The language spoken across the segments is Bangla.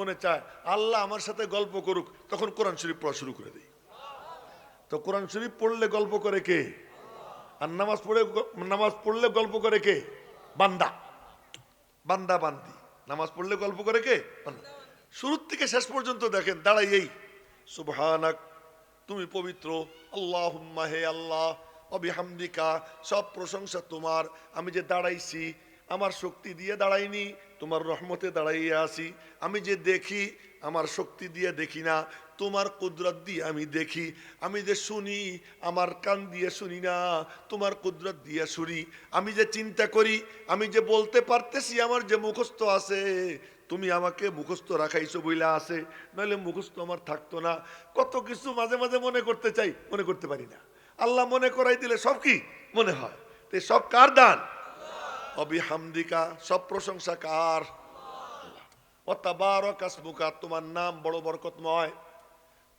মনে চায়, আল্লাহ আমার সাথে গল্প করুক, তখন কোরআন শরীফ পড়া শুরু করে দিই তো কোরআন শরীফ পড়লে গল্প করে কে? আর নামাজ পড়ে নামাজ পড়লে গল্প করে কে? বান্দা। বান্দা বান্দি। নামাজ পড়লে গল্প করে কে। শুরুর থেকে শেষ পর্যন্ত দেখেন, দাঁড়াই এই, সুবহানাক, তুমি পবিত্র আল্লাহ হে আল্লাহ, অবিহামদিকা, সব প্রশংসা তোমার, আমি যে দাঁড়াইছি আমার শক্তি দিয়ে দাঁড়াইনি, তোমার রহমতে দাঁড়াইয়া আছি। আমি যে দেখি, আমার শক্তি দিয়ে দেখি না, তোমার কুদরত দিয়ে আমি দেখি। আমি যে শুনি, আমার কান দিয়ে শুনি না, তোমার কুদরত দিয়ে শুনি। আমি যে চিন্তা করি, আমি যে বলতে পারতেছি, আমার যে মুখস্থ আছে, তুমি আমাকে মুখস্থ রাখাইছো বইলা আছে। নইলে মুখস্থ আমার থাকতো না। কত কিছু মাঝে মাঝে মনে করতে চাই, মনে করতে পারি না। আল্লাহ মনে করাই দিলে সব কি? মনে হয়। তো সব কার দান? অবিহামদিকা, সব প্রশংসা কার? অতাবারক আসমুকা, তোমার নাম বড় বরকতময়।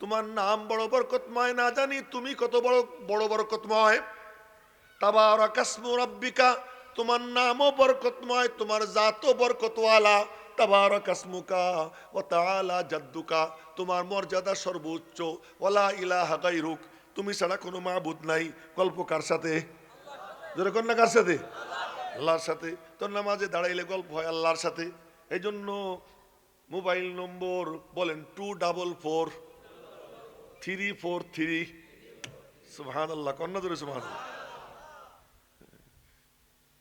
তোমার নাম বড় বরকতময়, না জানি তুমি কত বড় বড় বরকতময়। তাবারক আসমু রব্বিকা, তোমার নামও বরকতময়, তোমার জাতও বরকতওয়ালা। তাবারক আসমুকা, ওয়া তাআলা জাদ্দুকা, তোমার মর্যাদা সর্বোচ্চ। ওয়ালা ইলাহা গায়রুক তুমি ছাড়া কোনো মাবুদ নাই। গল্প কার সাথে? জোরে কন্যা কার সাথে? আল্লাহর সাথে। তোর নামাজে দাঁড়াইলে গল্প হয় আল্লাহর সাথে। এই জন্য মোবাইল নম্বর বলেন two double four three four three সুহান আল্লাহ কন্যা ধরে সুহান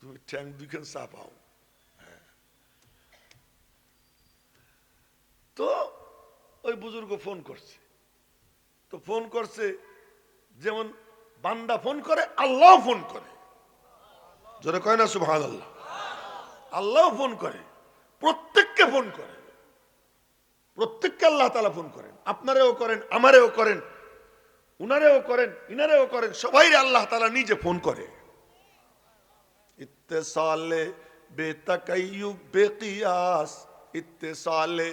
তুমি ঠ্যাং দুইখান চা পাও হ্যাঁ। তো ওই বুজুর্গ ফোন করছে। তো ফোন করছে, যেমন বান্দা ফোন করে, আল্লাহ ফোন করে। জোরে কয় না সুভান আল্লাহ আল্লাহ ফোন করে, প্রত্যেককে ফোন করে। প্রত্যেককে আল্লাহ তালা ফোন করেন। আপনারেও করেন, আমারেও করেন, উনারেও করেন, ইনারেও করেন সবাই আল্লাহ তালা নিজে ফোন করে। ইত্তেসালে বেতাকাইয়ুব বেকিয়াস, ইত্তেসালে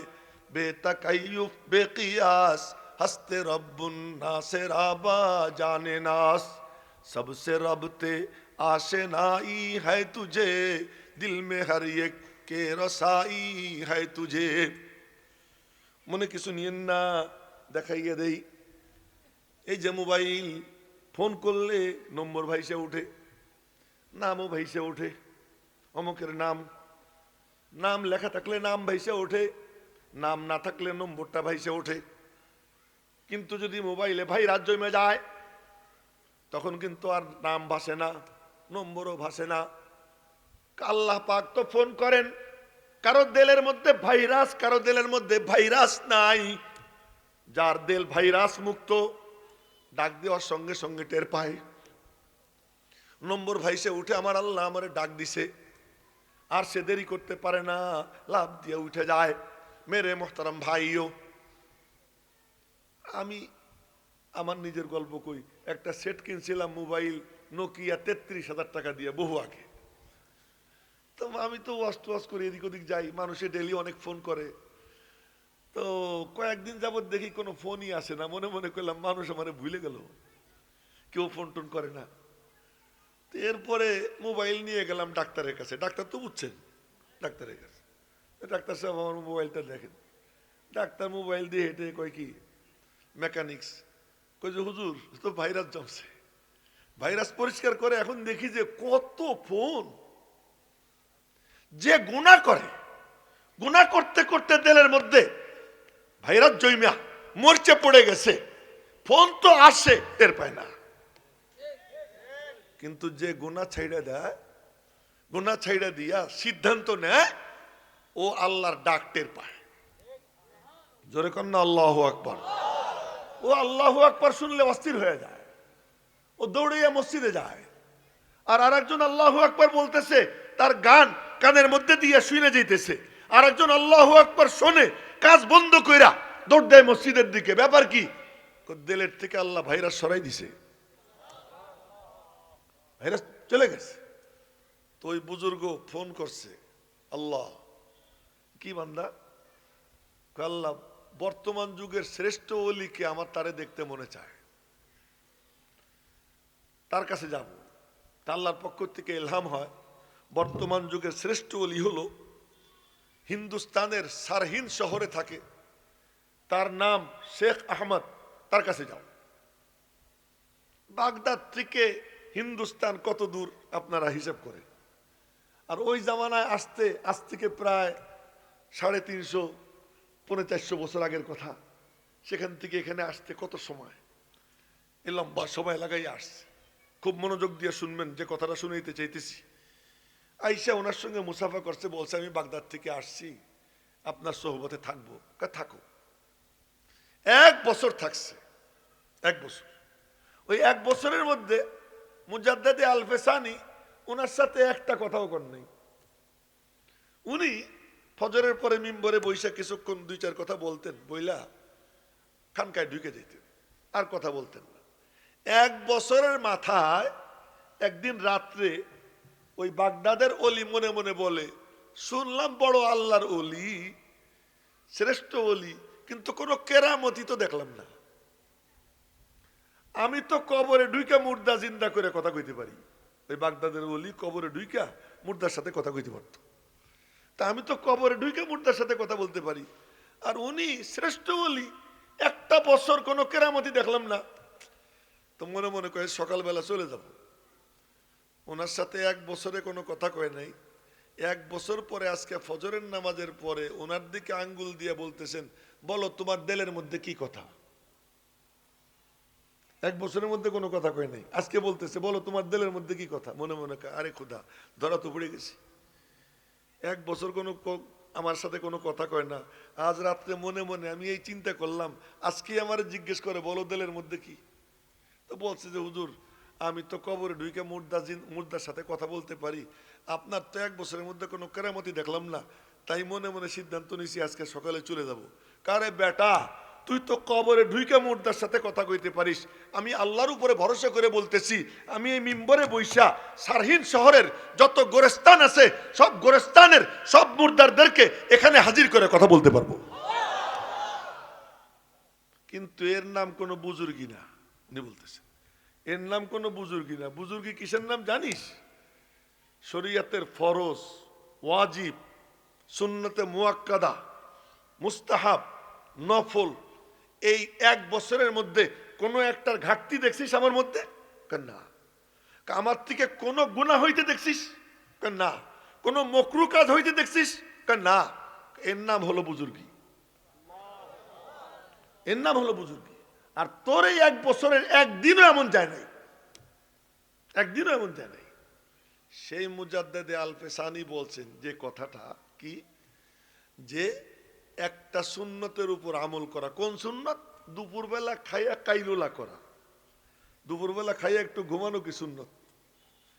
বেতাকাইয়ুব বেকিয়াস, হস্তে রব্বুন নাসের আবা জানে নাস, সবসে রবতে आशनाई है तुझे दिल में हर एक के रसाई है तुझे মনে কিছু নিয়েন না দেখাইয়া দেই এই যে মোবাইল ফোন করলে নম্বর ভাইসে ওঠে নামও ভাইসে ওঠে অমুকের নাম নাম লেখা থাকলে নাম ভাইসে ওঠে নাম না থাকলে নম্বরটা ভাইসে ওঠে কিন্তু যদি মোবাইলে ভাই রাজ্য জমে যায় তখন কিন্তু আর নাম ভাসে না নম্বরও ভাসে না। আল্লাহ পাক তো ফোন করেন, কারও দেলের মধ্যে ভাইরাস, কারও দেলের মধ্যে ভাইরাস নাই। যার দেল ভাইরাস মুক্ত, ডাক দেওয়ার সঙ্গে সঙ্গে টের পায়। নম্বর ভাইসে উঠে আমার আল্লাহ আমারে ডাক দিছে। আর সে দেরি করতে পারে না লাভ দিয়ে উঠে যায়। মেরে মোহতারাম ভাইও। আমি, আমার নিজের গল্প কই, একটা সেট কিনছিলাম মোবাইল নোকিয়া তেত্রিশ হাজার টাকা দিয়ে বহু আগে। তো আমি তো ওয়াশ টুয়াশ করে, এদিক ওদিক যাই, মানুষে ডেলি অনেক ফোন করে। তো কয়েকদিন যাবত দেখি কোনো ফোনই আসে না, মনে মনে করলাম মানুষ আমার ভুলে গেল। কেউ ফোন টোন করে না। তো এরপরে মোবাইল নিয়ে গেলাম ডাক্তারের কাছে। ডাক্তার তো বুঝছেন, ডাক্তারের কাছে। ডাক্তার সাহেব আমার মোবাইলটা দেখেন। ডাক্তার মোবাইল দিয়ে হেঁটে কয় কি মেকানিক্স কই যে, হুজুর, তো ভাইরাস জমছে। ভাইরাস পরিষ্কার করে, এখন দেখি যে কত ফোন যে গুণা করে। গুণা করতে করতে তেলের মধ্যে ভাইরাস জৈমিয়া মরচে পড়ে গেছে। ফোন তো আসে, টের পায় না। কিন্তু যে গুণা ছাইড়া দেয়, গুণা ছাইড়া দিয়া সিদ্ধান্ত নেয়, ও আল্লাহর ডাক টের পায়। জোরে কন্যা আল্লাহ আকবর। ও আল্লাহ আকবর শুনলে অস্থির হয়ে যায়। ও দৌড়িয়ে মসজিদে যায়। আর আরেকজন আল্লাহ আকবর বলতেছে, তার গান কানের মধ্যে দিয়ে শুনে যেতেছে আর একজন আল্লাহ আকবর শোনে, কাজ বন্ধ কইরা দৌড় দেয় মসজিদের দিকে। ব্যাপার কি? দেলের থেকে আল্লাহ ভাইরাস সরাই দিছে। ভাইরাস চলে গেছে। তো ওই বুজুর্গ ফোন করছে, আল্লাহ, কি বান্দা? আল্লাহ, বর্তমান যুগের শ্রেষ্ঠ অলিকে আমার তারে দেখতে মনে চায়। তার কাছে যাব। তা আল্লাহর পক্ষ থেকে এলহাম হয়, বর্তমান যুগের শ্রেষ্ঠ অলি হলো, হিন্দুস্তানের সারহিন শহরে থাকে, তার নাম শেখ আহমদ, তার কাছে যাও। বাগদাদ থেকে হিন্দুস্তান কত দূর আপনারা হিসেব করেন? আর ওই জামানায় আসতে, আজ থেকে প্রায় সাড়ে তিনশো, পৌনে চারশো বছর আগের কথা, সেখান থেকে এখানে আসতে কত সময়? এ লম্বা সময় লাগাই আসছে। খুব মনোযোগ দিয়ে শুনবেন, যে কথাটা শুনাইতে চাইতেছি। আইসা ওনার সঙ্গে মুসাফা করছে, বলছে, আমি বাগদাদ থেকে আসছি, আপনার সহবতে থাকব। থাকো। এক বছর থাকছে, এক বছর। ওই এক বছরের মধ্যে মুজাদ্দাদে আলফেসানি ওনার সাথে একটা কথাও কর নেই। উনি ফজরের পরে মিম্বরে বৈশাখ কিছুক্ষণ দুই চার কথা বলতেন, বইলা খানকায় ঢুকে যেতেন আর কথা বলতেন না। এক বছরের মাথায় একদিন রাত্রে ওই বাগদাদের অলি মনে মনে বলে, শুনলাম বড় আল্লাহর অলি, শ্রেষ্ঠ অলি, কিন্তু কোনো কেরামতি তো দেখলাম না। আমি তো কবরে ঢুইকা মুর্দা জিন্দা করে কথা কইতে পারি। ওই বাগদাদের অলি কবরে ঢুইকা মুর্দার সাথে কথা কইতে পারত। তা আমি তো কবরে ঢুইকা মুর্দার সাথে কথা বলতে পারি। আর উনি শ্রেষ্ঠ অলি, একটা বছর কোনো কেরামতি দেখলাম না। তো মনে মনে কয়ে, সকালবেলা চলে যাব। ওনার সাথে এক বছরে কোনো কথা কয় নাই। এক বছর পরে আজকে ফজরের নামাজের পরে ওনার দিকে আঙ্গুল দিয়ে বলতেছেন, বলো, তোমার দেলের মধ্যে কি কথা? এক বছরের মধ্যে কোনো কথা কয় নাই। আজকে বলতেছে, বলো, তোমার দেলের মধ্যে কি কথা? মনে মনে আরে খুদা, ধরা তো পড়ে গেছি। এক বছর কোনো আমার সাথে কোনো কথা কয় না। আজ রাত্রে মনে মনে আমি এই চিন্তা করলাম আজকে আমার জিজ্ঞেস করে, বলো, দেলের মধ্যে কি? তো বলছে যে, হুজুর, আমি তো কবরে ঢুকে মুর্দা জিন, মুর্দার সাথে কথা বলতে পারি। আপনার তো এক বছরের মধ্যে কোনো কেরামতি দেখলাম না। তাই মনে মনে সিদ্ধান্ত নিয়েছি আজকে সকালে চলে যাব। কারে বেটা, তুই তো কবরে ঢুইকে মুর্দার সাথে কথা কইতে পারিস। আমি আল্লাহর উপরে ভরসা করে বলতেছি, আমি এই মিম্বরে বৈশা সারহীন শহরের যত গোরেস্তান আছে, সব গোরেস্তানের সব মুর্দারদেরকে এখানে হাজির করে কথা বলতে পারব। কিন্তু এর নাম কোনো বুজুর্গি না। উনি বলতেছেন এর নাম কোনো বুজুর্গি না। বুজুর্গি কিসের নাম জানিস? শরিয়াতের ফরজ, ওয়াজিব, সুন্নতে মুয়াক্কাদা, মুস্তাহাব, নফল, এই এক বছরের মধ্যে কোনো একটার ঘাটতি দেখছিস আমার মধ্যে? না। আমার থেকে কোনো গুণা হইতে দেখছিস? না। কোনো মকরু কাজ হইতে দেখছিস? না। এর নাম হলো বুজুর্গি। এর নাম হলো বুজুর্গি। আর তোর এই এক বছরের একদিনও এমন যায় নাই। একদিনও এমন যায় নাই। সেই মুজাদ্দেদে আলফেসানি বলছেন যে কথাটা কি? যে একটা সুন্নতের উপর আমল করা। কোন সুন্নত? দুপুরবেলা খাইয়া কাইলুলা করা। দুপুরবেলা খাইয়া একটু ঘুমানো কি সুন্নত?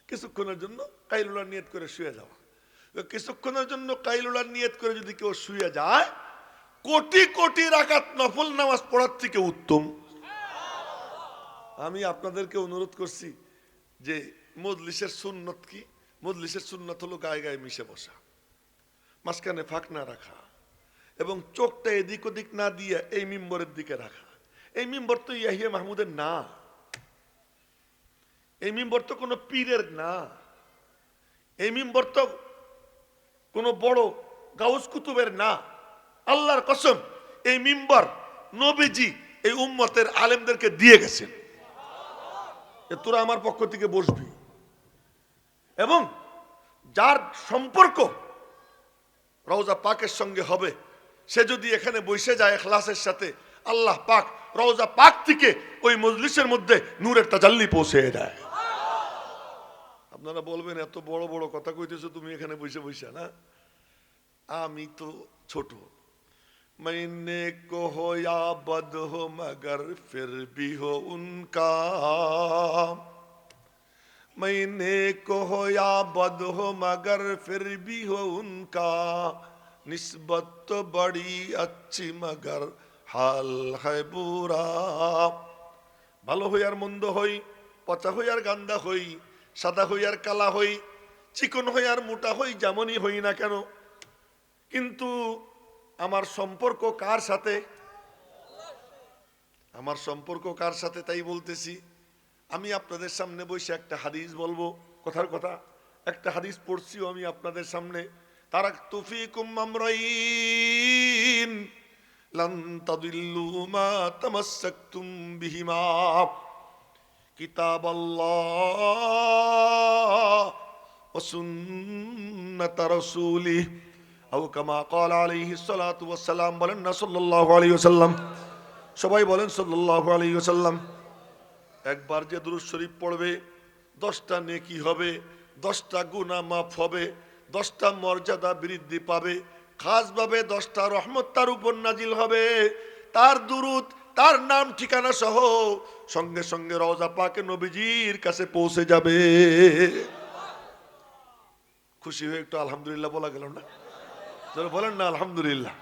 কিছুক্ষণের জন্য কাইলুলা নিয়ত করে শুয়ে যাওয়া। কিছুক্ষণের জন্য কাইলুলা নিয়ত করে যদি কেউ শুয়ে যায়, কোটি কোটি রাকাত নফল নামাজ পড়ার থেকে উত্তম। আমি আপনাদেরকে অনুরোধ করছি যে মজলিসের সুন্নত কি? মজলিসের সুন্নত হলো গায়ে গায়ে মিশে বসা, মাঝখানে ফাঁক না রাখা এবং চোখটা এদিক ওদিক না দিয়ে এই মিম্বরের দিকে রাখা। এই মিম্বর তো ইয়াহিয়া মাহমুদের না। এই মিম্বর তো কোনো পীরের না। এই মিম্বর তো কোনো বড় গাউস কুতুবের না। আল্লাহর কসম, এই মিম্বর নবীজি এই উম্মতের আলেমদেরকে দিয়ে গেছেন। তোরা আমার পক্ষ থেকে বসবি। এবং যার সম্পর্ক রওজা পাকের সঙ্গে হবে, সে যদি এখানে বসে যায় এখলাসের সাথে, আল্লাহ পাক রওজা পাক থেকে ওই মজলিসের মধ্যে নূরের তাজাল্লি পৌঁছে দেয়। আপনারা বলবেন, এত বড় বড় কথা কইতেছো তুমি এখানে বসে বসে, না? আমি তো ছোট। मैंने को हो या बद हो मगर फिर भी हो उनका मैंने को हो या बद हो मगर फिर भी हो उनका निस्बत तो बड़ी अच्छी मगर हाल है बुरा ভালো হই আর মন্দ হই পচা হই আর গান্দা হই সাদা হই আর কালা হই চিকন হই আর মোটা হই যেমনই হই না কেন কিন্তু আমার সম্পর্ক কার সাথে? আমার সম্পর্ক কার সাথে তাই বলতেছি। আমি আপনাদের সামনে বসে একটা হাদিস বলব। কথার কথা, একটা হাদিস পড়ছিও আমি আপনাদের সামনে। তাদিল্লু মা তামাসসাকতুম বিহিমা। কিতাব আল্লাহ ওয়া আও কামা সালাম বলেন না সাল্লাল্লাহু আলাইহি ওয়াসাল্লাম। সবাই বলেন সাল্লাল্লাহু আলাইহি ওয়াসাল্লাম। একবার যে দুরুদ শরীফ পড়বে, দশটা নেকি হবে, দশটা গুনাহ মাফ হবে, দশটা মর্যাদা বৃদ্ধি পাবে, খাসভাবে দশটা রহমত তার উপর নাজিল হবে। তার দুরুদ, তার নাম, ঠিকানা সহ সঙ্গে সঙ্গে রওজা পাকে নবীজির কাছে পৌঁছে যাবে। খুশি হয়ে একটু আলহামদুলিল্লাহ বলা গেল না? তাহলে বলেন না, আলহামদুলিল্লাহ।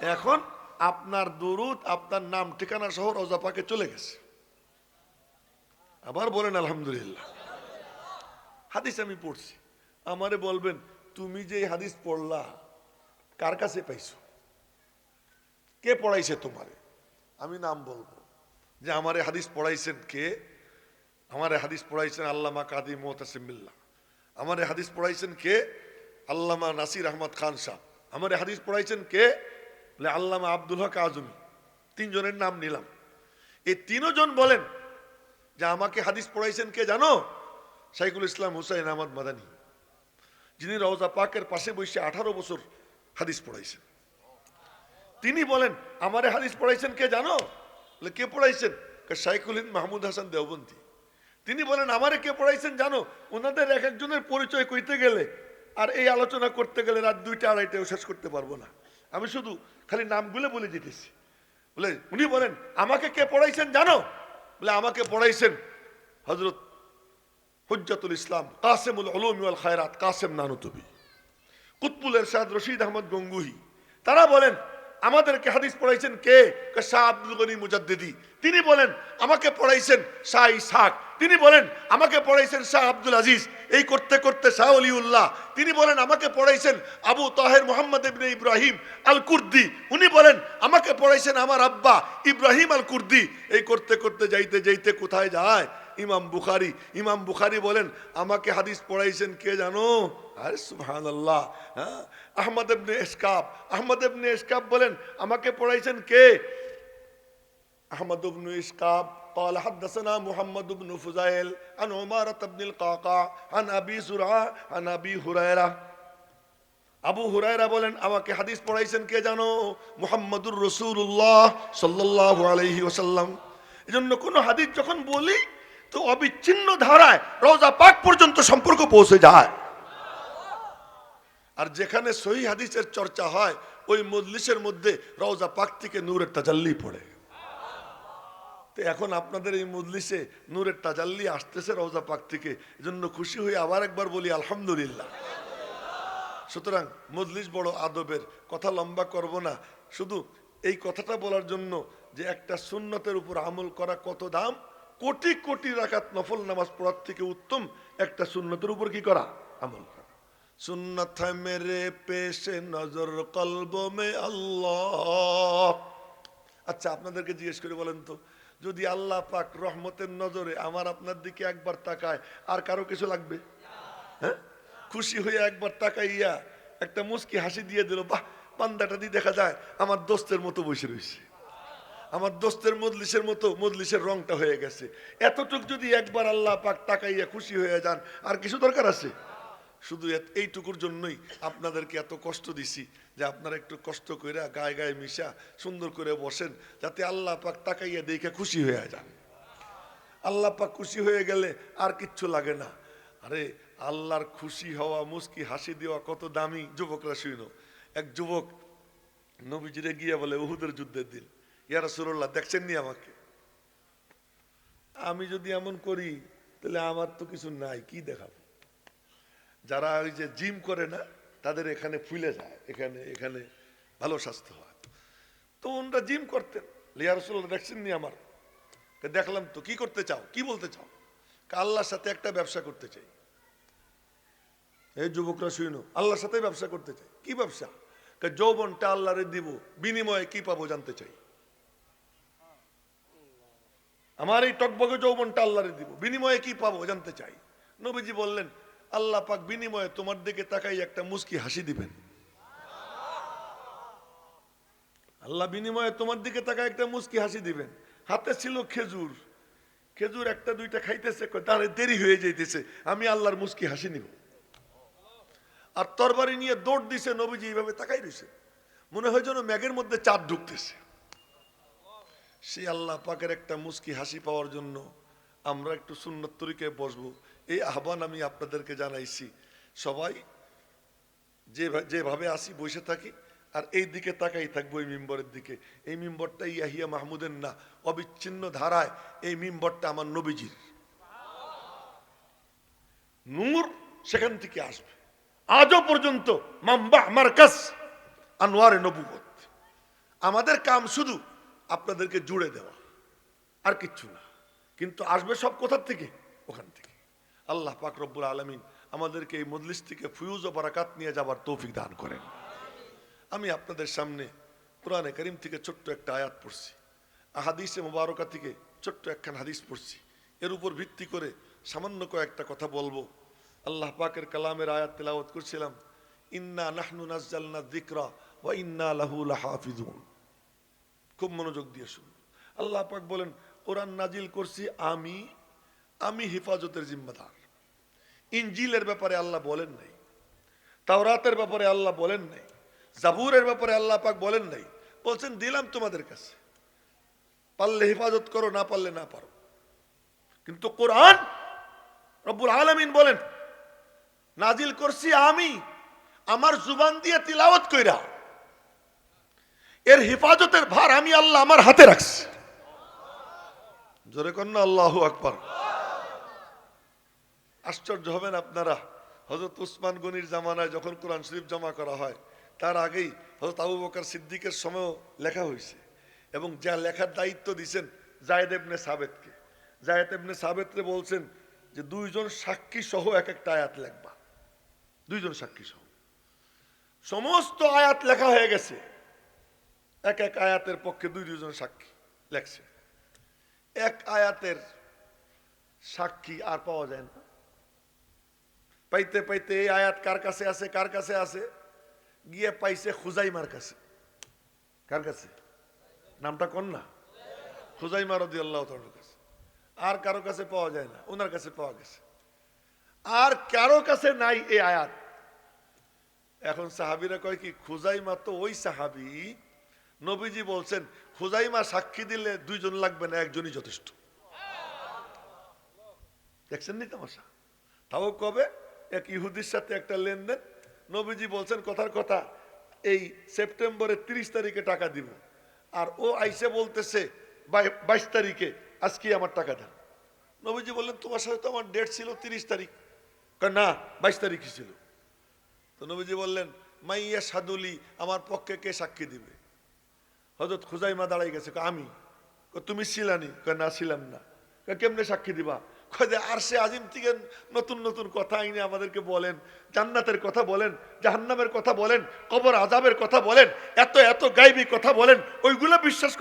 এখন আপনার দুরুদ, আপনার নাম, ঠিকানা সহ রওজা পাকে চলে গেছে। আবার বলেন, আলহামদুলিল্লাহ। হাদিস আমি পড়ছি। আমারে বলবেন, তুমি যে হাদিস পড়লা, কার কাছে পাইছো? কে পড়াইছে তোমারে? আমি নাম বলব। যে আমারে হাদিস পড়াইছেন কে? আমারে হাদিস পড়াইছেন আল্লামা কাদি মোহতাসিমিল্লা আমারে হাদিস পড়াইছেন কে? আল্লামা নাসির আহমদ খান সাহ আমারে হাদিস পড়াইছেন কে? বলে, আল্লামা আব্দুল হক আজমি। তিনজনের নাম নিলাম। এই তিনজন বলেন যে, আমাকে হাদিস পড়াইছেন কে জানো? শাইকুল ইসলাম হুসাইন আহমদ মাদানী। যিনি রওজা পাকের পাশে বসে আঠারো বছর হাদিস পড়াইছেন। তিনি বলেন, আমারে হাদিস পড়াইছেন কে জানো? কে পড়াইছেন? কে শাইকুল হিন্দ মাহমুদ হাসান দেওবন্দি। তিনি বলেন, আমারে কে পড়াইছেন জানো? ওনাদের এক একজনের পরিচয় কইতে গেলে আর এই আলোচনা করতে গেলে রাত দুইটা আড়াইটাও শেষ করতে পারব না। আমি শুধু খালি নামগুলো বলে দিতেছি। বলে, উনি বলেন, আমাকে কে পড়াইছেন জানো? বলে, আমাকে পড়াইছেন হজরত হুজ্জাতুল ইসলাম কাসেমুল উলুম ওয়াল খায়রাত, কাসেম নানুতবি। কুতবুল এরশাদ রশিদ আহমদ গঙ্গুহি। তারা বলেন, আমাদেরকে হাদিস পড়াইছেন কে? শাহ আব্দুল গনি মুজাদ্দিদি। তিনি বলেন, আমাকে পড়াইছেন শাহ ইসাক তিনি বলেন, আমাকে পড়াইছেন শাহ আব্দুল আজিজ, এই করতে করতে শাহ আলিউল্লাহ তিনি বলেন, আমাকে পড়াইছেন আবু তাহের মোহাম্মদ ইবনে ইব্রাহিম আল কুর্দি উনি বলেন, আমাকে পড়াইছেন আমার আব্বা ইব্রাহিম আল কুর্দি এই করতে করতে যাইতে যাইতে কোথায় যায়? ইমাম বুখারি। ইমাম বুখারি বলেন, আমাকে হাদিস পড়াইছেন কে জানো? আরে সুহান আল্লাহ হ্যাঁ? আহমদ এবনে এসকাব আহমদ এবনে এসকাব বলেন, আমাকে পড়াইছেন কে? আহমদ ইবনু ইসকাব قال حدثنا محمد بن فزائل عن عمارة بن القعقاع عن أبي زرعة عن أبي هريرة আবু হুরায়রা বলেন আমাকে হাদিস পড়াইছেন কে জানো মুহাম্মদুর রসুল্লাহ সাল্লাহ আলহি ওসাল্লাম এই জন্য কোনো হাদিস যখন বলি তো অবিচ্ছিন্ন ধারায় রোজা পাক পর্যন্ত সম্পর্ক পৌঁছে যায় আর যেখানে সহি হাদিসের চর্চা হয় ওই মজলিসের মধ্যে রওজা পাক থেকে নূরের তাজাল্লি পড়ে তো এখন আপনাদের এই মজলিসে নূরের তাজাল্লি আসতেছে রওজা পাক থেকে, এজন্য খুশি হয়ে আবার একবার বলি আলহামদুলিল্লাহ। সুতরাং মজলিস বড় আদবের, কথা লম্বা করব না। শুধু এই কথাটা বলার জন্য যে একটা সুন্নতের উপর আমল করা কত দাম? কোটি কোটি রাখাত নফল নামাজ পড়ার থেকে উত্তম একটা সুন্নতের উপর কি করা? আমল সুন্নত মেরে পেশে নজর কলব আল্লাহ। আচ্ছা আপনাদেরকে জিজ্ঞেস করে বলেন তো যদি আল্লাহ পাক রহমতের নজরে আমার আপনার দিকে একবার তাকায়, আর কারও কিছু লাগবে? হ্যাঁ? খুশি হয়ে একবার তাকাইয়া একটা মুস্কি হাসি দিয়ে দিল, বাহ পান্দাটা দিয়ে দেখা যায়, আমার দোস্তের মতো বসে রয়েছে। আমার দোস্তের মজলিসের মতো মজলিসের রংটা হয়ে গেছে। এতটুক যদি একবার আল্লাহ পাক তাকাইয়া খুশি হয়ে যান, আর কিছু দরকার আছে? শুধু এইটুকুর জন্যই আপনাদেরকে এত কষ্ট দিছি যে আপনারা একটু কষ্ট করে গায়ে গায়ে মিশা সুন্দর করে বসেন, যাতে আল্লাহ পাক তাকাইয়া দেখে খুশি হয়ে যান। আল্লাহ পাক খুশি হয়ে গেলে আর কিচ্ছু লাগে না। আরে, আল্লাহর খুশি হওয়া মুস্কি হাসি দেওয়া কত দামি যুবকরা শুনো। এক যুবক নবীজিরে গিয়ে বলে, উহুদের যুদ্ধের দিন। ইয়ারা সুরল্লাহ দেখছেন নি আমাকে? আমি যদি এমন করি, তাহলে আমার তো কিছু নাই, কি দেখাবো? যারা ওই যে জিম করে না, তাদের এখানে ফুলে যায়, এখানে এখানে ভালো স্বাস্থ্য হয়। তো ওনারা জিম করতেন। লিয়া রসুল্লাহ দেখছেন নি আমার? দেখলাম তো, কি করতে চাও? কি বলতে চাও? আল্লাহর সাথে একটা ব্যবসা করতে চাই? এই যুবকরা শুনো, আল্লাহর সাথে ব্যবসা করতে চাই। কি ব্যবসা? যৌবনটা আল্লাহরে দিব, বিনিময়ে কি পাবো জানতে চাই। আমার এই টকবগে যৌবনটা আল্লাহরে দিব, বিনিময়ে কি পাবো জানতে চাই। নবীজি বললেন আল্লাহ পাক বিনিময়ে তোমার দিকে তাকাই একটা মুস্কি হাসি দিবেন। আল্লাহ বিনিময়ে তোমার দিকে তাকায় একটা মুস্কি হাসি দিবেন। হাতে ছিল খেজুর। খেজুর একটা, দুইটা খাইতেছে তারে দেরি হয়ে যাইতেছে, আমি আল্লাহর মুস্কি হাসি নিব। আর তরবারি নিয়ে দৌড় দিছে, নবীজি এইভাবে তাকাই রয়েছে মনে হয় যেন ম্যাগের মধ্যে চাঁদ ঢুকতেছে। সেই আল্লাহ পাকের একটা মুস্কি হাসি পাওয়ার জন্য আমরা একটু সুন্নত তরিকায় বসবো। এই আহ্বান আমি আপনাদেরকে জানাইছি। সবাই যে যেভাবে আসি বসে থাকি, আর এই দিকে তাকাই থাকব এই মিম্বরের দিকে। এই মিম্বরটা ইয়াহিয়া মাহমুদের না, অবিচ্ছিন্ন ধারায় এই মিম্বরটা আমার নবীজির। নূর সেখান থেকে আসবে। আজও পর্যন্ত মাম্বা মার্কাস আনোয়ারে নবুবত আমাদের কাম শুধু আপনাদেরকে জুড়ে দেওয়া, আর কিচ্ছু না। কিন্তু আসবে সব কোথার থেকে? ওখান থেকে। আল্লাহ পাক রব্বুল আলমিন আমাদেরকে এই মজলিস থেকে ফুয়ুজ ও বারাকাত নিয়ে যাবার তৌফিক দান করেন। আমি আপনাদের সামনে কোরআনে করিম থেকে ছোট্ট একটা আয়াত পড়ছি। আহাদিসে মুবারকা থেকে ছোট্ট একখান হাদিস পড়ছি। এর উপর ভিত্তি করে সামান্য কয়েকটা কথা বলব। আল্লাহ পাকের কালামের আয়াত তেলাওয়াত করছিলাম, ইন্না নাহনু নাজ্জালনা যিকরা ওয়া ইন্না লাহু লাহাফিজুন। খুব মনোযোগ দিয়ে শুনুন। আল্লাহ পাক বলেন, কোরআন নাজিল করছি আমি আমি হেফাজতের জিম্মাদার। ইনজিলের ব্যাপারে আল্লাহ বলেন নাই, তাওরাতের ব্যাপারে আল্লাহ বলেন নাই, জাবুরের ব্যাপারে আল্লাহ পাক বলেন নাই। বলছেন, দিলাম তোমাদের কাছে। পারলে হেফাজত করো, না পারলে না পারো। কিন্তু কোরআন রব্বুল আলমিন বলেন, নাজিল করছি আমি, আমার জুবান দিয়ে তিলাওয়াত কইরা। এর হেফাজতের ভার আমি আল্লাহ আমার হাতে রাখছি। জোরে কন্যা, আল্লাহ আকবর। আশ্চর্য হবেন আপনারা। হজরত উসমান গনির জামানায় যখন কোরআন শরীফ জমা করা হয়, তার আগেই হজরত আবু বকর সিদ্দিকের সময়ও লেখা হয়েছে। এবং যা লেখার দায়িত্ব দিয়েছেন জায়দ এবনে সাবেদকে জায়দ এবনে সাবেদকে বলছেন যে, দুইজন সাক্ষী সহ এক একটা আয়াত লেখবা। দুইজন সাক্ষী সহ সমস্ত আয়াত লেখা হয়ে গেছে। এক এক আয়াতের পক্ষে দুই দুইজন সাক্ষী লেখছে। এক আয়াতের সাক্ষী আর পাওয়া যায় না। পাইতে পাইতে এই আয়াত কার কাছে আছে, কার কাছে আছে? গিয়ে পাইছে খুজাইমার কাছে। কার কাছে? নামটা কোন না? খুজাইমা রদি আল্লাহ কাছে। আর কারও কাছে পাওয়া যায় না, ওনার কাছে পাওয়া গেছে। আর কারও কাছে নাই এই আয়াত। এখন সাহাবিরা কয় কি, খুজাইমা তো ওই সাহাবি, নবীজি বলছেন, খুজাইমা সাক্ষী দিলে দুইজন লাগবে না, একজনই যথেষ্ট। দেখছেন নি তামাশা? তাও কবে? এক ইহুদির সাথে একটা লেনদেন। নবীজি বলছেন কথার কথা এই সেপ্টেম্বরের তিরিশ তারিখে টাকা দিব। আর ও আইসে বলতেছে বাইশ তারিখে আজকে আমার টাকা দেন। নবীজি বললেন তোমার সাথে তো আমার ডেট ছিল তিরিশ তারিখ। কয়, না বাইশ তারিখই ছিল। তো নবীজি বললেন মাইয়া সাদুলি আমার পক্ষে কে সাক্ষী দিবে? হজরত খুজাইমা দাঁড়াই গেছে আমি। তুমি ছিলানি? না ছিলাম না। কেমনে সাক্ষী দিবা? যে, আর সে আজিম থেকে নতুন নতুন কথা আইনে আমাদেরকে বলেন, জান্নাতের কথা বলেন, জাহান্নামের কথা বলেন, কবর আজাবের কথা বলেন, এত এত গাইবী কথা বলেন, ওইগুলো বিশ্বাস